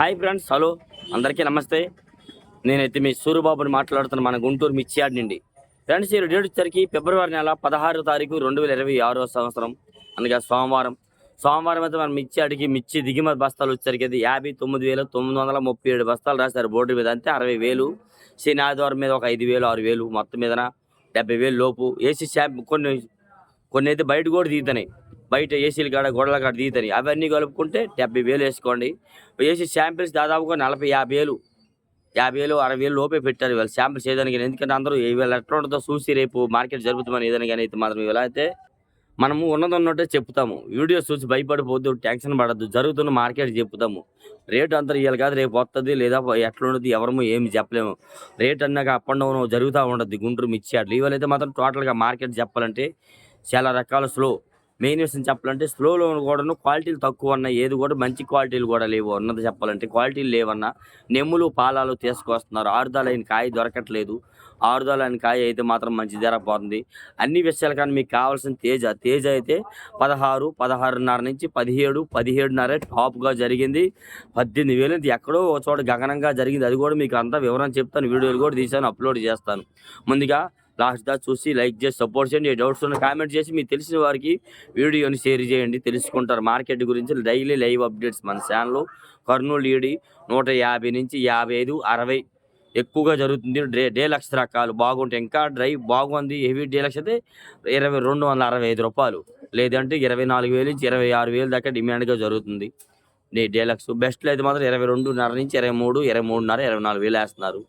Hi friends hello. అందరికీ నమస్తే. నేనైతే మీ సూర్యబాబుని మాట్లాడుతున్న మన గుంటూరు మిర్చియాడ్ నుండి. ఫ్రెండ్స్ ఈ డేట్ వచ్చేసరికి ఫిబ్రవరి నెల పదహారు తారీఖు రెండు వేల ఇరవై ఆరో సంవత్సరం. అనగా సోమవారం. సోమవారం అయితే మన మిర్చియాడికి మిర్చి దిగుమతి బస్తాలు వచ్చరికి అయితే యాభై తొమ్మిది వేల తొమ్మిది వందల ముప్పై ఏడు బస్తాలు రాశారు బోర్డు మీద. అంతే అరవై వేలు. శని ఆదివారం మీద ఒక ఐదు వేలు ఆరు వేలు మొత్తం మీదన డెబ్బై వేలు లోపు. ఏసీ షాప్ కొన్ని కొన్ని అయితే బయట కూడా దిగుతున్నాయి. బయట ఏసీలు కాడ గోడల కాడ దిగుతాయి అవన్నీ కలుపుకుంటే డెబ్బై వేలు వేసుకోండి. ఏసీ శాంపిల్స్ దాదాపుగా నలభై యాభై వేలు యాభై వేలు అరవై వేలు లోపే పెట్టారు వీళ్ళు శాంపిల్స్ ఏదైనా కానీ. ఎందుకంటే అందరూ వీళ్ళు ఎట్లా ఉంటుందో చూసి రేపు మార్కెట్ జరుగుతుందని ఏదైనా కానీ అయితే మాత్రం ఇలా అయితే మనము ఉన్నది ఉన్నట్టే చెప్తాము. వీడియోస్ చూసి భయపడిపోద్దు టెన్షన్ పడద్దు జరుగుతున్న మార్కెట్ చెప్తాము రేటు అంతా ఇవ్వాలి కాదు రేపు వస్తుంది లేదా ఎట్లా ఉండదు ఎవరము ఏమి చెప్పలేము. రేట్ అన్నాక అప్ అండ్ డౌన్ జరుగుతూ ఉండదు గుంటూరు మిర్చి అట్లా ఇవాళ అయితే మాత్రం టోటల్గా మార్కెట్ చెప్పాలంటే చాలా రకాల స్లో మెయిన్ విషయం చెప్పాలంటే స్లోలో కూడాను క్వాలిటీలు తక్కువ ఉన్నాయి ఏది కూడా మంచి క్వాలిటీలు కూడా లేవు. ఉన్నది చెప్పాలంటే క్వాలిటీలు లేవన్నా నెమ్ములు పాలాలు తీసుకొస్తున్నారు. ఆరుదాలైన కాయ దొరకట్లేదు. ఆరుదాలైన కాయ అయితే మాత్రం మంచి ధర పోతుంది. అన్ని విషయాల కానీ మీకు కావాల్సిన తేజ తేజ అయితే పదహారు పదహారున్నర నుంచి పదిహేడు పదిహేడున్నర టాప్గా జరిగింది. పద్దెనిమిది వేలు ఇది ఎక్కడో ఒక చోట గగనంగా జరిగింది. అది కూడా మీకు అంతా వివరం చెప్తాను. వీడియోలు కూడా తీసాను అప్లోడ్ చేస్తాను. ముందుగా లాస్ట్ దా చూసి లైక్ చేసి సపోర్ట్ చేయండి. ఏ డౌట్స్ ఉన్న కామెంట్ చేసి మీకు తెలిసిన వారికి వీడియోని షేర్ చేయండి. తెలుసుకుంటారు మార్కెట్ గురించి డైలీ లైవ్ అప్డేట్స్ మన ఛానల్ కర్నూలు ఈడి నూట యాభై నుంచి యాభై ఐదు అరవై ఎక్కువగా జరుగుతుంది. డే డేలక్స్ రకాలు బాగుంటాయి ఇంకా డ్రై బాగుంది. హెవీ డేలక్స్ అయితే ఇరవై రెండు వందల అరవై ఐదు రూపాయలు. లేదంటే ఇరవై నాలుగు వేలు నుంచి ఇరవై ఆరు వేలు దాకా డిమాండ్గా జరుగుతుంది. డే డేలక్స్ బెస్ట్లో అయితే మాత్రం ఇరవై రెండున్నర నుంచి ఇరవై మూడు ఇరవై మూడున్నర ఇరవై నాలుగు వేలు వేస్తున్నారు.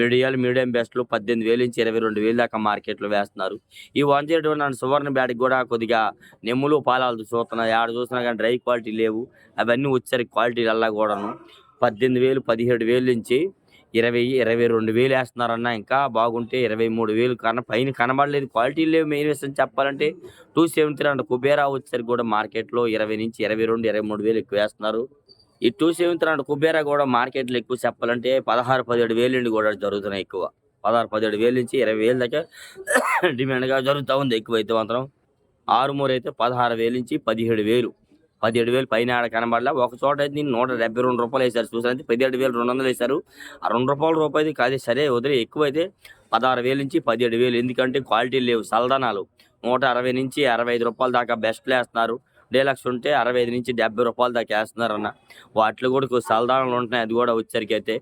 మీడియాలు మీడియం బెస్ట్లు పద్దెనిమిది వేలు నుంచి ఇరవై రెండు వేలు దాకా మార్కెట్లో వేస్తున్నారు. ఈ వన్ జీరో వన్ సువర్ణ బ్యాట్కి కూడా కొద్దిగా నెమ్ములు పాలాలు చూస్తున్నాయి. ఆడ చూసినా కానీ డ్రై క్వాలిటీ లేవు. అవన్నీ వచ్చారు క్వాలిటీ అలా కూడాను. పద్దెనిమిది వేలు పదిహేడు వేలు నుంచి ఇరవై ఇరవై రెండు వేలు వేస్తున్నారన్న ఇంకా బాగుంటే ఇరవై మూడు వేలు కన పైన కనబడలేదు. క్వాలిటీ లేవు మెయిన్ విషయం చెప్పాలంటే టూ సెవెంటీ అండ్ కుబేరా వచ్చేసరికి కూడా మార్కెట్లో ఇరవై నుంచి ఇరవై రెండు ఇరవై మూడు వేలు ఎక్కువ వేస్తున్నారు. ఈ టూ సెవెన్ తర్వాత కుబేరా కూడా మార్కెట్లో ఎక్కువ చెప్పాలంటే పదహారు పదిహేడు వేలు నుండి కూడా జరుగుతున్నాయి ఎక్కువ. పదహారు పదిహేడు వేలు నుంచి ఇరవై వేలు దాకా డిమాండ్గా జరుగుతూ ఉంది ఎక్కువ అయితే మాత్రం ఆరుమూరు అయితే పదహారు వేలు నుంచి పదిహేడు వేలు. పదిహేడు వేలు పైన ఆడ కనబడలే. ఒక చోట అయితే నేను నూట డెబ్బై రెండు రూపాయలు వేశారు చూసారంటే పదిహేడు వేలు రెండు వందలు వేశారు. ఆ రెండు రూపాయల రూపాయలు కాదు సరే వదిలే ఎక్కువ అయితే పదహారు వేలు నుంచి పదిహేడు వేలు. ఎందుకంటే క్వాలిటీ లేవు సల్దనాలు. నూట అరవై నుంచి అరవై ఐదు రూపాయల దాకా బెస్ట్లు వేస్తున్నారు డీలక్స్ ఉంటే అరవై ఐదు నుంచి డెబ్బై రూపాయల దాకా వేస్తున్నారు అన్న వాటిలో కూడా సలదానాలు ఉంటున్నాయి. అది కూడా వచ్చరికి అయితే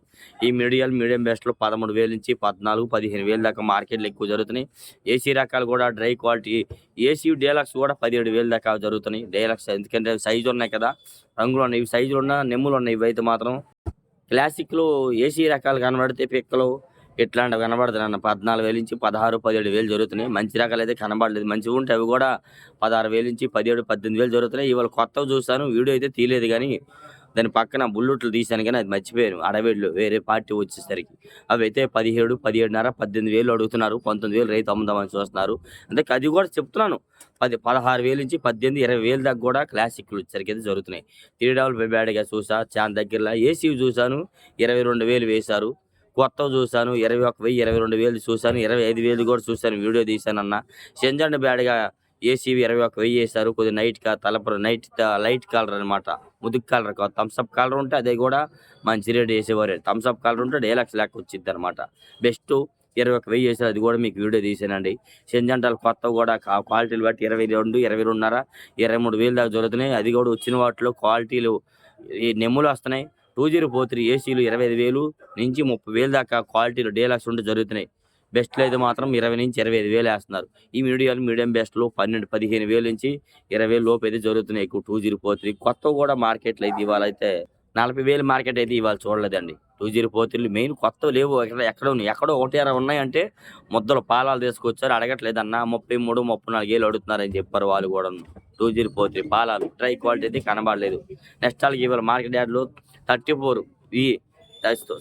ఈ మీడియం మీడియం బెస్ట్లో పదమూడు వేలు నుంచి పద్నాలుగు పదిహేను వేలు దాకా మార్కెట్లు ఎక్కువ జరుగుతున్నాయి. ఏసీ రకాలు కూడా డ్రై క్వాలిటీ ఏసీ డీలక్స్ కూడా పదిహేడు వేలు దాకా జరుగుతున్నాయి. డీలక్స్ ఎందుకంటే సైజు ఉన్నాయి కదా రంగులు ఉన్నాయి. ఇవి సైజులు ఉన్న నెమ్ములు ఉన్నాయి. ఇవి అయితే మాత్రం క్లాసిక్లో ఏసీ రకాలు కనబడితే పిక్కలు ఇట్లాంటివి కనబడుతున్నాయి అన్న? పద్నాలుగు వేలు నుంచి పదహారు పదిహేడు వేలు జరుగుతున్నాయి. మంచి రకాలు అయితే కనబడలేదు. మంచిగా ఉంటే అవి కూడా పదహారు వేలు నుంచి పదిహేడు పద్దెనిమిది వేలు జరుగుతున్నాయి. ఇవాళ కొత్తవి చూస్తాను. వీడియో అయితే తీయలేదు కానీ దాని పక్కన బుల్లెట్లు తీశాను కానీ అది మర్చిపోయాను. అడవేళ్ళు వేరే పార్టీ వచ్చేసరికి. అవి అయితే పదిహేడు పదిహేడున్నర పద్దెనిమిది వేలు అడుగుతున్నారు. పంతొమ్మిది వేలు రైతు అమ్ముదామని చూస్తున్నారు. అంటే అది కూడా చెప్తున్నాను. పది పదహారు వేలు నుంచి పద్దెనిమిది ఇరవై వేలు దాకా కూడా క్లాసిక్లు వచ్చేసరికి అయితే జరుగుతున్నాయి. త్రీ డబుల్ బ్యాడ్గా చూసా. చాలా దగ్గరలో ఏసీ చూశాను. ఇరవై రెండు వేలు వేశారు. కొత్త చూశాను ఇరవై ఒక వెయ్యి ఇరవై రెండు వేలు చూశాను ఇరవై ఐదు వేలు కూడా చూశాను వీడియో తీశాను అన్న సెంజండ్ బ్యాడ్గా ఏసీవి ఇరవై ఒక వెయ్యి వేశారు కొద్దిగా నైట్ కా తలపర నైట్ లైట్ కలర్ అనమాట ముదుగు కలర్ థమ్స్అప్ కలర్ ఉంటే అదే కూడా మంచి రేట్ వేసేవారు. థమ్స్అప్ కలర్ ఉంటే డేలక్స్ లెక్క వచ్చింది అనమాట బెస్ట్ ఇరవై ఒక వెయ్యి వేసారు అది కూడా మీకు వీడియో తీసానండి సెంజంటాలు కొత్త కూడా క్వాలిటీలు బట్టి ఇరవై రెండు ఇరవై రెండున్నర ఇరవై మూడు వేలు దాకా జరుగుతున్నాయి. అది కూడా వచ్చిన వాటిలో క్వాలిటీలు ఈ నెమ్ములు వస్తున్నాయి. టూ జీరో ఫోర్ త్రీ ఏసీలు ఇరవై ఐదు వేలు నుంచి ముప్పై వేలు దాకా క్వాలిటీలు డీలాక్స్ ఉంటే జరుగుతున్నాయి. బెస్ట్లో అయితే మాత్రం ఇరవై నుంచి ఇరవై ఐదు వేలు వేస్తున్నారు. ఈ మీడియం మీడియం బెస్ట్లో పన్నెండు పదిహేను వేలు నుంచి ఇరవై వేలు లోపు అయితే జరుగుతున్నాయి ఎక్కువ టూ జీరో ఫోర్ త్రీ కొత్త కూడా మార్కెట్లో అయితే ఇవాళ అయితే నలభై వేలు మార్కెట్ అయితే ఇవాళ చూడలేదండి. Two zero four three main కొత్త లేవు. ఎక్కడ ఎక్కడ ఉన్నాయి? ఎక్కడో ఒకటి అరవై ఉన్నాయంటే ముద్దలు పాలాలు తీసుకొచ్చారు. అడగట్లేదన్న ముప్పై మూడు ముప్పై నాలుగు వేలు అడుగుతున్నారని చెప్పారు వాళ్ళు కూడా టూ జీరో ఫోర్ త్రీ పాలాలు. డ్రై క్వాలిటీ అయితే కనబడలేదు. నెక్స్ట్ వాళ్ళకి ఇవాళ మార్కెట్ యార్డ్లో థర్టీ ఫోర్ ఈ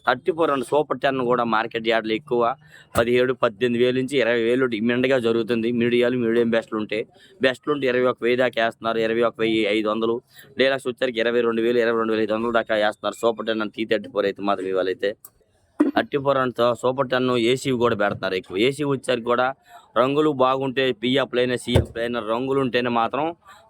thirty four and super ten కూడా మార్కెట్ యార్డ్లో ఎక్కువ. పదిహేడు పద్దెనిమిది వేలు నుంచి ఇరవై వేలు మిండగా జరుగుతుంది. మీడియాలు మీడియం బెస్ట్లు ఉంటే బెస్ట్లు ఉంటే ఇరవై ఒక వెయ్యి దాకా వేస్తున్నారు. ఇరవై ఒక వెయ్యి ఐదు వందలు. డీలక్స్ వచ్చరికి ఇరవై రెండు వేలు ఇరవై రెండు వేల ఐదు వందలు దాకా వేస్తున్నారు. Super ten and T thirty four అయితే మాత్రం ఇవాళైతే. Thirty four and super ten AC కూడా పెడుతున్నారు ఎక్కువ. ఏసీ వచ్చరికి కూడా రంగులు బాగుంటే పిఎఫ్ లైన సిఎఫ్ రంగులు ఉంటేనే మాత్రం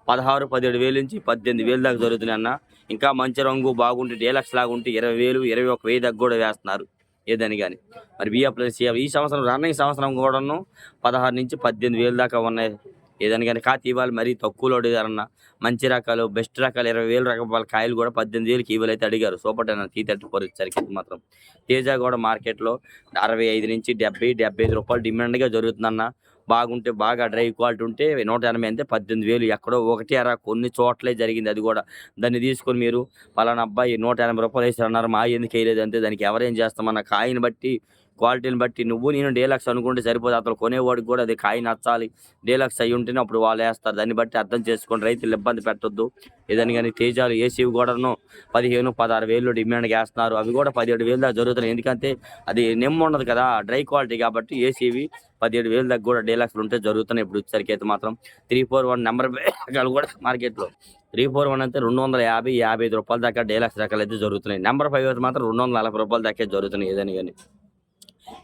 పదహారు పదిహేడు వేలు నుంచి పద్దెనిమిది వేలు దాకా జరుగుతున్నాయి అన్న. ఇంకా మంచి రంగు బాగుంటే డీలక్స్ లాగా ఉంటే ఇరవై వేలు ఇరవై ఒక వెయ్యి దాకా కూడా వేస్తున్నారు. ఏదని కానీ మరి బిఎఫ్ ప్లస్ ఈ సంవత్సరం రన్నింగ్ సంవత్సరం కూడాను పదహారు నుంచి పద్దెనిమిది వేలు దాకా ఉన్నాయి. ఏదని కానీ కాతి ఇవ్వాలి మరీ తక్కువలో అడిగారన్న మంచి రకాలు బెస్ట్ రకాలు ఇరవై వేలు రకాల కాయలు కూడా పద్దెనిమిది వేలకి ఇవ్వాలి అయితే అడిగారు. Super ten T thirty four మాత్రం. తేజ కూడా మార్కెట్లో అరవై ఐదు నుంచి డెబ్బై డెబ్బై ఐదు రూపాయలు డిమాండ్గా జరుగుతుందన్న. బాగుంటే బాగా డ్రై క్వాలిటీ ఉంటే నూట ఎనభై అంటే పద్దెనిమిది వేలు ఎక్కడో ఒకటి అరా కొన్ని చోట్లే జరిగింది అది కూడా. దాన్ని తీసుకొని మీరు పలానా అబ్బాయి నూట ఎనభై రూపాయలు వేసారన్నారు మా ఎందుకు వేయలేదు అంతే దానికి ఎవరేం చేస్తామన్న కాయని బట్టి క్వాలిటీని బట్టి నువ్వు నేను డేలక్స్ అనుకుంటే సరిపోదు. అతను కొనేవాడికి కూడా అది కాయ నచ్చాలి. డేలక్స్ అయి ఉంటేనే అప్పుడు వాళ్ళు వేస్తారు. దాన్ని బట్టి అర్థం చేసుకోండి. రైతులు ఇబ్బంది పెట్టొద్దు. ఏదని కానీ తేజాలు ఏసీవి కూడాను పదిహేను పదహారు వేలు డిమాండ్కి వేస్తున్నారు అవి కూడా పదిహేడు వేలు దాకా జరుగుతున్నాయి. ఎందుకంటే అది నిమ్మ ఉండదు కదా డ్రై క్వాలిటీ కాబట్టి ఏసీవి పదిహేడు వేలు దాకా కూడా డేలక్స్లు ఉంటే జరుగుతున్నాయి. ఇప్పుడు వచ్చేసరికి అయితే మాత్రం త్రీ ఫోర్ వన్ నెంబర్ కూడా మార్కెట్లో. త్రీ ఫోర్ వన్ అయితే రెండు వందల యాభై యాభై ఐదు రూపాయల దాకా డేలక్స్ రకాలు అయితే జరుగుతున్నాయి. నెంబర్ ఫైవ్ అయితే మాత్రం రెండు వందల నలభై రూపాయల దాకా జరుగుతున్నాయి ఏదని కానీ.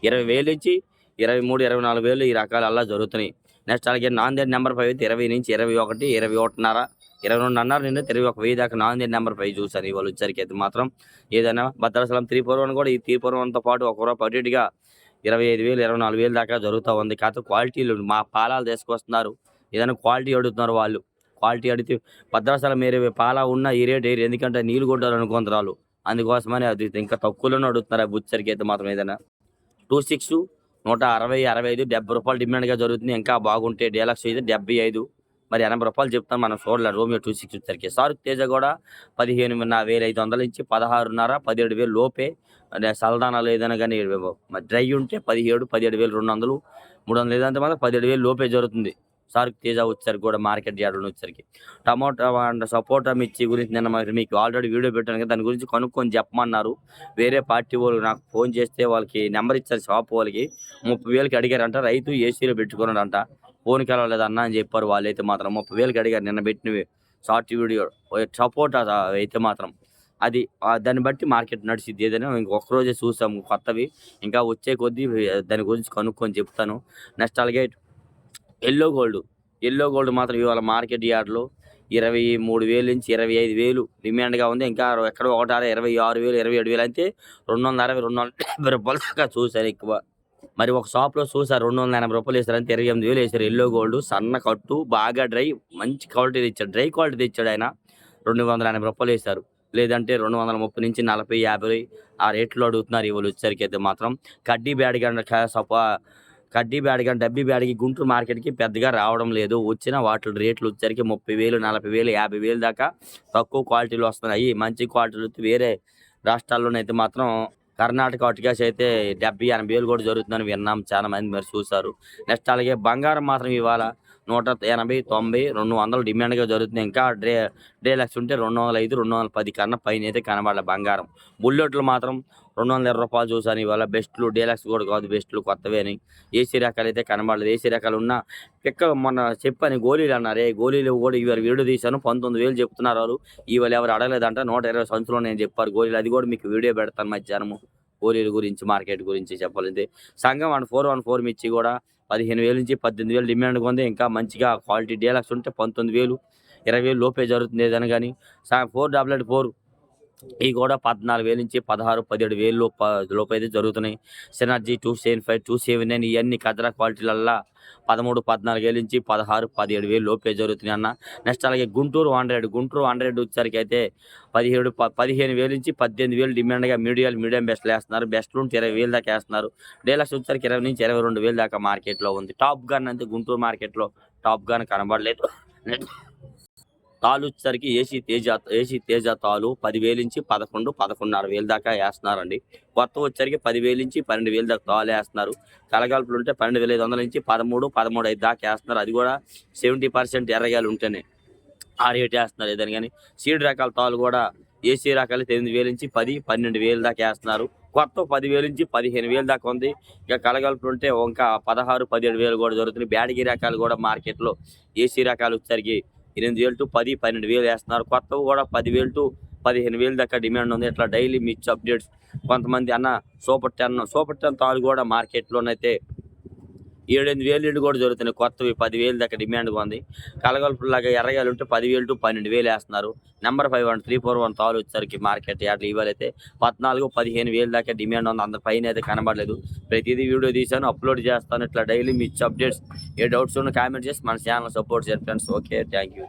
ఇరవై వేలు నుంచి ఇరవై మూడు ఇరవై నాలుగు వేలు ఈ రకాలు అలా జరుగుతున్నాయి. నెక్స్ట్ అలాగే నాందేడ్ నెంబర్ ఫైవ్ అయితే ఇరవై నుంచి ఇరవై ఒకటి ఇరవై ఒకటిన్నర ఇరవై రెండు అన్నారు నిన్న ఇరవై ఒక వెయ్యి దాకా నాందేడ్ నెంబర్ ఫైవ్ చూశాను ఇవాళ వచ్చరికి అయితే మాత్రం. ఏదైనా భద్రాచలం త్రీ ఫోర్ వన్ కూడా ఈ త్రీ ఫోర్ వన్తో పాటు ఒక రూపాయి అటు ఇటుగా ఇరవై ఐదు వేలు ఇరవై నాలుగు వేలు దాకా జరుగుతూ ఉంది. కాకపోతే క్వాలిటీలు మా పాలాలు తీసుకొస్తున్నారు. ఏదైనా క్వాలిటీ అడుగుతున్నారు వాళ్ళు. క్వాలిటీ అడిగితే భద్రాచలం మీరు పాల ఉన్న ఈ రేట్ ఏరి ఎందుకంటే నీళ్ళు కొట్టారు అనుకుంటారు అందుకోసమని అది ఇంకా తక్కువలోనే అడుగుతున్నారు ఆ బుచ్చరికి అయితే మాత్రం ఏదైనా. టూ సిక్స్ నూట అరవై అరవై ఐదు డెబ్బై రూపాయలు డిమాండ్గా జరుగుతుంది. ఇంకా బాగుంటే డీలక్స్ అయితే డెబ్బై ఐదు. మరి ఎనభై రూపాయలు చెప్తాను మనం చూడలేదు రోమియో టూ సిక్స్ వచ్చరికి సారు తేజ కూడా పదిహేను వేల ఐదు వందల నుంచి పదహారున్నర పదిహేడు వేలు లోపే. సలదానాలు ఏదైనా కానీ డ్రై ఉంటే పదిహేడు పదిహేడు వేలు రెండు వందలు మూడు వందలు ఏదంటే మాత్రం పదిహేడు వేలు లోపే జరుగుతుంది. సార్కి తేజ వచ్చేసరికి కూడా మార్కెట్ యార్డ్లో వచ్చరికి టమాటా అండ్ సపోటా మిర్చి గురించి నిన్న మరి మీకు ఆల్రెడీ వీడియో పెట్టాను కదా దాని గురించి కనుక్కొని చెప్పమన్నారు. వేరే పార్టీ వాళ్ళు నాకు ఫోన్ చేస్తే వాళ్ళకి నెంబర్ ఇచ్చారు షాప్ వాళ్ళకి. ముప్పై వేలకి అడిగారంట రైతు ఏసీలో పెట్టుకున్నాడంట. ఫోన్ కలవలేదు అన్న అని చెప్పారు వాళ్ళైతే మాత్రం. ముప్పై వేలకి అడిగారు నిన్న పెట్టినవి షార్ట్ వీడియో సపోటా అయితే మాత్రం. అది దాన్ని బట్టి మార్కెట్ నడిచింది ఏదైనా. ఇంకొక చూసాము కొత్తవి. ఇంకా వచ్చే కొద్దీ దాని గురించి కనుక్కొని చెప్తాను. నెక్స్ట్ అలాగే ఎల్లో గోల్డ్. ఎల్లో గోల్డ్ మాత్రం ఇవాళ మార్కెట్ యార్డ్లో ఇరవై మూడు వేలు నుంచి ఇరవై ఐదు వేలు డిమాండ్గా ఉంది. ఇంకా ఎక్కడ ఒకటార ఇరవై ఆరు వేలు ఇరవై ఏడు వేలు అయితే రెండు వందల అరవై రెండు వందల డెబ్బై రూపాయలు దాకా చూశారు ఎక్కువ. మరి ఒక షాప్లో చూసారు రెండు వందల ఎనభై రూపాయలు వేసారంటే ఇరవై ఎనిమిది వేలు వేసారు ఎల్లో గోల్డ్ సన్న కట్టు బాగా డ్రై మంచి క్వాలిటీ తెచ్చాడు. డ్రై క్వాలిటీ తెచ్చాడు ఆయన. రెండు వందల ఎనభై రూపాయలు వేశారు. లేదంటే రెండు వందల ముప్పై నుంచి నలభై యాభై ఆ రేట్లో అడుగుతున్నారు ఇవాళ వచ్చేసరికి అయితే మాత్రం. కడ్డీ బ్యాడ్ గంట సపా కడ్డీ బ్యాడ్ కానీ డబ్బీ బ్యాడ్కి గుంటూరు మార్కెట్కి పెద్దగా రావడం లేదు. వచ్చిన వాటి రేట్లు వచ్చరికి ముప్పై వేలు నలభై వేలు యాభై వేలు దాకా తక్కువ క్వాలిటీలు వస్తున్నాయి. మంచి క్వాలిటీలు వేరే రాష్ట్రాల్లోనైతే మాత్రం కర్ణాటక అటుకాసి అయితే డెబ్బై ఎనభై వేలు కూడా జరుగుతుందని విన్నాం. చాలా మంది మరి చూశారు. నెక్స్ట్ అలాగే బంగారం మాత్రం ఇవాళ నూట ఎనభై తొంభై రెండు వందలు డిమాండ్గా జరుగుతుంది ఇంకా డ్రే డే లక్ష ఉంటే రెండు వందల ఐదు రెండు వందల పది కన్నా పైన అయితే కనబడాలి బంగారం. బుల్లెట్లు మాత్రం రెండు వందల ఇరవై రూపాయలు చూసాను ఇవాళ. బెస్ట్లు డీలక్స్ కూడా కాదు బెస్ట్లు కొత్తవి అని. ఏసీ రకాలు అయితే కనబడలేదు. ఏసీ రకాలు ఉన్న పిక్క మొన్న చెప్పని గోళీలు అన్నారు. ఏ గోళీలు కూడా ఇవాళ వీడియో తీశాను పంతొమ్మిది వేలు చెప్తున్నారు వాళ్ళు. ఇవాళ ఎవరు అడగలేదంట. నూట ఇరవై సంచులు నేను చెప్పారు గోళీలు. అది కూడా మీకు వీడియో పెడతాను మధ్యాహ్నము. గోళీల గురించి మార్కెట్ గురించి చెప్పాలంటే. సంఘం వన్ ఫోర్ వన్ ఫోర్ మిర్చి కూడా పదిహేను వేలు నుంచి పద్దెనిమిది వేలు డిమాండ్ ఉంది. ఇంకా మంచిగా క్వాలిటీ డీలక్స్ ఉంటే పంతొమ్మిది వేలు ఇరవై వేలు లోపే జరుగుతుంది ఏదైనా కానీ. ఫోర్ డబల్ ఎయిట్ ఫోర్ ఇవి కూడా పద్నాలుగు వేల నుంచి పదహారు పదిహేడు వేలు లోప లోపు అయితే జరుగుతున్నాయి. Synergy two seven five two seven nine ఇవన్నీ కదరా క్వాలిటీలల్లా పదమూడు పద్నాలుగు వేల నుంచి పదహారు పదిహేడు వేలు లోపే జరుగుతున్నాయి అన్న. నెక్స్ట్ అలాగే గుంటూరు హండ్రెడ్ గుంటూరు హండ్రెడ్ వచ్చేసరికి అయితే పదిహేడు పదిహేను వేల నుంచి పద్దెనిమిది వేలు డిమాండ్గా మీడియం మీడియం బెస్ట్లు వేస్తున్నారు. బెస్ట్ నుంచి ఇరవై వేలు దాకా వేస్తున్నారు. డేలక్స్ వచ్చేసరికి ఇరవై నుంచి ఇరవై రెండు వేలు దాకా మార్కెట్లో ఉంది. టాప్ గన్ అంతే గుంటూరు మార్కెట్లో టాప్ గన్ కనబడలేదు. తాలు వచ్చేసరికి ఏసీ తేజ ఏసీ తేజ తాలు పదివేలు నుంచి పదకొండు పదకొండున్నర వేలు దాకా వేస్తున్నారండి. కొత్త వచ్చేసరికి పదివేలు నుంచి పన్నెండు వేలు దాకా తాలు వేస్తున్నారు. కలగాల్పులు ఉంటే పన్నెండు వేల ఐదు వందల నుంచి పదమూడు పదమూడు ఐదు దాకా వేస్తున్నారు. అది కూడా సెవెంటీ పర్సెంట్ ఎర్రగాయలు ఉంటేనే ఆ రేట్ వేస్తున్నారు ఏదని కానీ. సీడ్ రకాల తాలు కూడా ఏసీ రకాలు తొమ్మిది వేల నుంచి పది పన్నెండు వేలు దాకా వేస్తున్నారు. కొత్త పదివేలు నుంచి పదిహేను వేలు దాకా ఉంది. ఇక కలగలుపులు ఉంటే ఇంకా పదహారు పదిహేడు వేలు కూడా దొరుకుతుంది బ్యాడగి రకాలు కూడా మార్కెట్లో ఏసీ రకాలు వచ్చేసరికి ఎనిమిది వేలు టు పది పన్నెండు వేలు వేస్తున్నారు. కొత్తవి కూడా పదివేలు టు పదిహేను వేలు దాకా డిమాండ్ ఉంది. ఇట్లా డైలీ మిర్చి అప్డేట్స్ కొంతమంది అన్న సూపర్ టెన్ సూపర్ టెన్ తాలు కూడా మార్కెట్లోనైతే ఏడెనిమిది వేలు ఇళ్ళు కూడా జరుగుతున్నాయి. కొత్తవి పదివేలు దాకా డిమాండ్ ఉంది. కలగలుపులాగా ఎర్రగాయలు ఉంటే పదివేలు టు పన్నెండు వేలు వేస్తున్నారు. Number five one three four one తాలు వచ్చేసరికి మార్కెట్ యార్డ్లు ఇవ్వాలైతే పద్నాలుగు పదిహేను వేలు దాకా డిమాండ్ ఉంది. అంత పైన అయితే కనబడలేదు. ప్రతిదీ వీడియో తీశాను అప్లోడ్ చేస్తాను. ఇట్లా డైలీ మీ అప్డేట్స్. ఏ డౌట్స్ ఉన్న కామెంట్ చేసి మన ఛానల్ సపోర్ట్ చేయండి ఫ్రెండ్స్. Okay thank you.